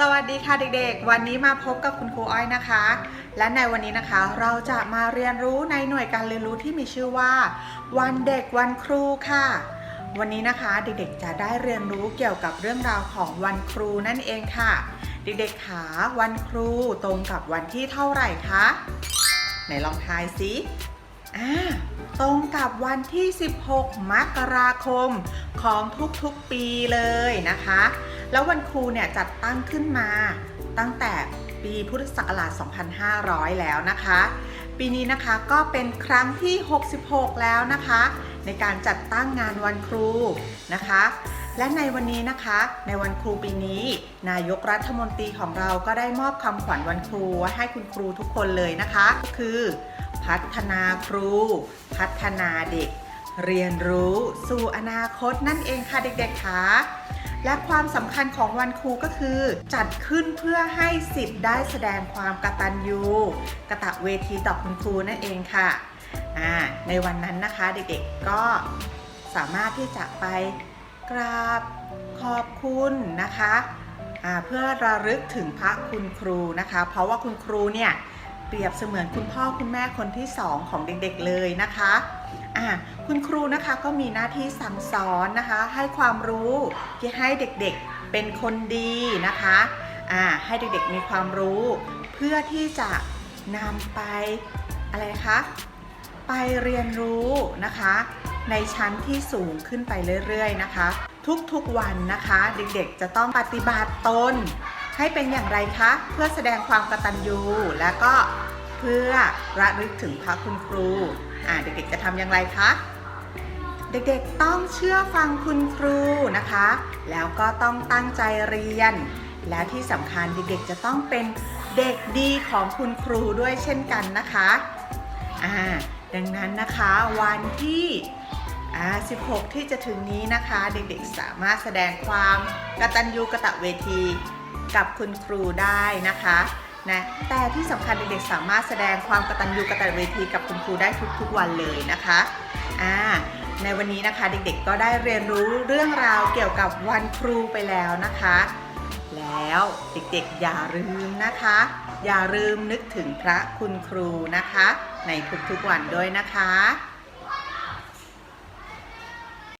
สวัสดีค่ะเด็กๆ วันนี้มาพบกับคุณครูอ้อยนะคะ และในวันนี้นะคะเราจะมาเรียนรู้ในหน่วยการเรียนรู้ที่มีชื่อว่า วันเด็กวันครูค่ะ วันนี้นะคะเด็กๆจะได้เรียนรู้เกี่ยวกับเรื่องราวของวันครูนั่นเองค่ะ เด็กๆขาวันครูตรงกับวันที่เท่าไหร่คะไหนลองทายสิอ่าตรงกับวันที่ 16 มกราคมของทุกๆปีเลยนะคะ แล้ววันครูเนี่ยจัดตั้งขึ้นมาตั้งแต่ปีพุทธศักราช 2500 แล้วนะคะ ปีนี้นะคะก็เป็นครั้งที่ 66 แล้วนะคะ ในการจัดตั้งงานวันครูนะคะ และในวันนี้นะคะ ในวันครูปีนี้ นายกรัฐมนตรีของเราก็ได้มอบคำขวัญวันครูให้คุณครูทุกคนเลยนะคะ คือ พัฒนาครู พัฒนาเด็ก เรียนรู้สู่อนาคตนั่นเองค่ะเด็กๆค่ะ และความสำคัญของวันครูก็คือ จัดขึ้นเพื่อให้สิทธิ์ได้แสดงความกตัญญูกะตะเวทีต่อคุณครูนั่นเองค่ะ ในวันนั้นนะคะเด็กๆก็สามารถที่จะไปกราบขอบคุณนะคะ เพื่อระลึกถึงพระคุณครูนะคะ เพราะว่าคุณครูเนี่ย รียบเสมือนคุณพ่อคุณแม่คนที่สองของเด็กๆเลยนะคะอ่าคุณครูนะคะก็มีหน้าที่สั่งสอนนะคะ ให้ความรู้ที่ให้เด็กๆเป็นคนดีนะคะอ่าให้เด็กๆมีความรู้ เพื่อที่จะนำไปอะไรคะไปเรียนรู้นะคะ ในชั้นที่สูงขึ้นไปเรื่อยๆนะคะ ทุกๆวันนะคะ เด็กๆจะต้องปฏิบัติตนให้เป็นอย่างไรคะ เพื่อแสดงความกตัญญูและก็ พื่อระลึกถึงพระคุณครู อ่าเด็กๆจะทำอย่างไรคะ เด็กๆต้องเชื่อฟังคุณครูนะคะ แล้วก็ต้องตั้งใจเรียน และที่สำคัญเด็กๆจะต้องเป็นเด็กดีของคุณครูด้วยเช่นกันนะคะ อ่า ดังนั้นนะคะวันที่อ่า16 ที่จะถึงนี้นะคะ เด็กๆสามารถแสดงความกตัญญูกะตะเวทีกับคุณครูได้นะคะ นะแต่ที่สำคัญเด็กๆสามารถแสดงความกระตัญญูกระตะเวทีกับคุณครูได้ทุกๆวันเลยนะคะอ่าในวันนี้นะคะเด็กๆก็ได้เรียนรู้เรื่องราวเกี่ยวกับวันครูไปแล้วนะคะ แล้วเด็กๆอย่าลืมนะคะ อย่าลืมนึกถึงพระคุณครูนะคะ ในทุกๆวันด้วยนะคะ